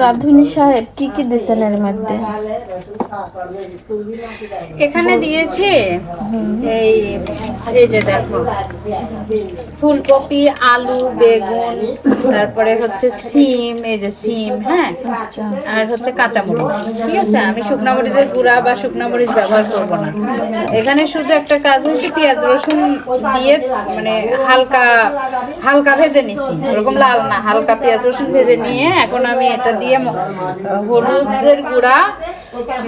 রাধুনি সাহেব কি কি দিছেন এর মধ্যে? এখানে দিয়েছে এই এই যে দেখো ফুলকপি আলু বেগুন তারপরে হচ্ছে সিম এই যে সিম হ্যাঁ? আচ্ছা। আর হচ্ছে কাঁচামরিচ ঠিক আছে? আমি শুকনা মরিচের গুঁড়া বা শুকনা মরিচ ব্যবহার করব না। এখানে শুধু একটা কাজ হচ্ছে পেঁয়াজ রসুন দিয়ে মানে হালকা হালকা ভেজে নিচ্ছি ওরকম লাল না হালকা পেঁয়াজ রসুন ভেজে নিয়ে এখন আমি এটা দিয়ে হলুদের গুঁড়া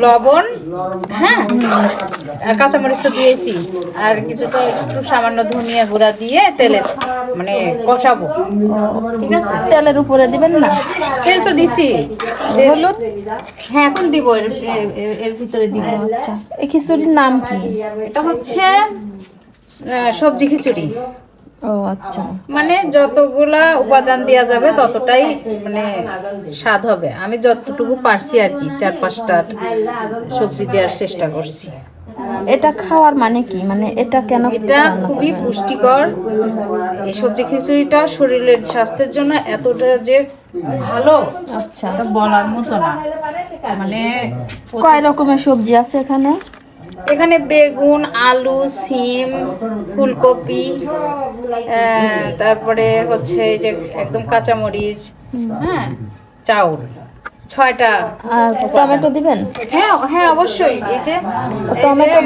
লবণ হ্যাঁ আর কাঁচামরিচ তো দিয়েছি। আর কিছুটা একটু সামান্য ধনিয়া গুঁড়া দিয়ে তেলে মানে কষাবো। ঠিক আছে? তেলের উপরে দিবেন না? তেল তো দিছি। হলুদ? হ্যাঁ এখন দিব এর ভিতরে দিব। আচ্ছা। এই খিচুড়ির নাম কি? এটা হচ্ছে সবজি খিচুড়ি। ও আচ্ছা। মানে যতগুলা উপাদান দেওয়া যাবে ততটাই মানে স্বাদ হবে। আমি যতটুকু পারছি আর কি চার পাঁচটা সবজি দেওয়ার চেষ্টা করছি। এটা খাওয়ার মানে কি? মানে এটা কেন এটা খুবই পুষ্টিকর। এই সবজি খিচুড়িটা শরীরের স্বাস্থ্যের জন্য এতটা যে ভালো আচ্ছা। বলার মতো না। মানে কয় রকমের সবজি আছে এখানে? এখানে বেগুন আলু সিম ফুলকপি তারপরে হচ্ছে যে একদম কাঁচামরিচ হ্যাঁ চাউল। ছয়টা। টমেটো দিবেন? হ্যাঁ হ্যাঁ অবশ্যই। এই যে টমেটো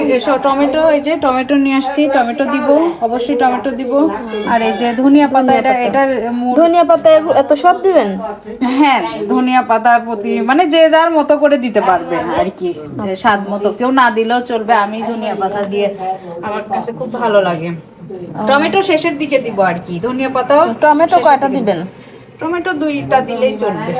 টমেটো এই যে টমেটো নিয়ে আসছি টমেটো দিব অবশ্যই টমেটো দিব। আর এই যে ধনিয়া পাতা এটা এটার ধনিয়া পাতা এত সব দিবেন? হ্যাঁ ধনিয়া পাতার প্রতি মানে যে যার মতো করে দিতে পারবে আর কি। স্বাদ মতো। কেউ না দিলেও চলবে আমি ধনিয়া পাতা দিয়ে আমার কাছে খুব ভালো লাগে। টমেটো শেষের দিকে দিব আর কি ধনিয়া পাতাও টমেটো কয়টা দিবেন? টমেটো দুইটা দিলেই চলবে।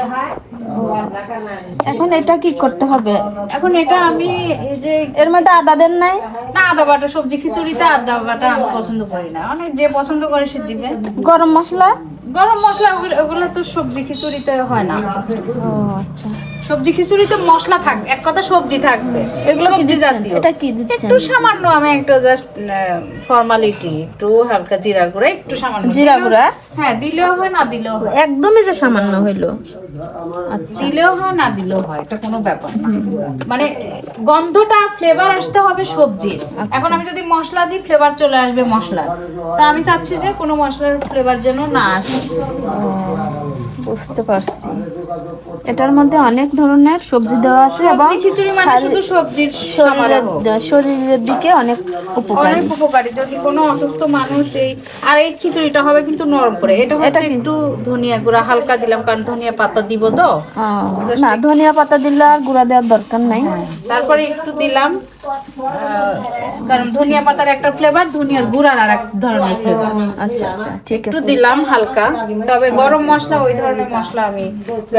এখন এটা কি করতে হবে? এখন এটা আমি এই যে এর মধ্যে আদা দেন নাই? না আদা বাটা সবজি খিচুড়িতে আদা বাটা আমি পছন্দ করি না। অনেক যে পছন্দ করে সে দিবে। গরম মশলা? গরম মশলা ওগুলো- ওগুলো তো সবজি খিচুড়িতে হয় না। ও আচ্ছা। সবজি খিচুড়িতে মশলা থাকবে এক কথা সবজি থাকবে। এগুলো কি? জাতীয়। এটা কি দিচ্ছেন? একটু সামান্য আমি একটা জাস্ট ফর্মালিটি একটু হালকা জিরা গুঁড়া একটু সামান্য জিরা গুঁড়া? হ্যাঁ দিলেও হয় না দিলেও হয়। একদমই যে সামান্য হইল। দিলেও হয় না দিলেও হয় এটা কোনো ব্যাপার না। মানে গন্ধটা ফ্লেভার আসতে হবে সবজির। এখন আমি যদি মশলা দিই ফ্লেভার চলে আসবে মশলা। তা আমি চাচ্ছি যে কোনো মশলার ফ্লেভার যেন না আসে। বুঝতে পারছি। এটার মধ্যে অনেক ধরনের সবজি দেওয়া আছে এবং খিচুড়ি মানে শুধু সবজির শরীরের দিকে অনেক উপকারী। অনেক উপকারী। যদি কোনো অসুস্থ মানুষ এই আর এই খিচুড়িটা হবে কিন্তু নরম করে। এটা হচ্ছে একটু ধনিয়া গুঁড়া হালকা দিলাম কারণ ধনিয়া পাতা দিব তো। না ধনিয়া পাতা দিলে আর গুঁড়া দেওয়ার দরকার নাই। তারপরে একটু দিলাম কারণ ধনিয়া পাতার একটা ফ্লেভার ধনিয়ার গুঁড়ার আর এক ধরনের ফ্লেভার আচ্ছা আচ্ছা ঠিক একটু দিলাম হালকা। তবে গরম মশলা ওই ধরনের মশলা আমি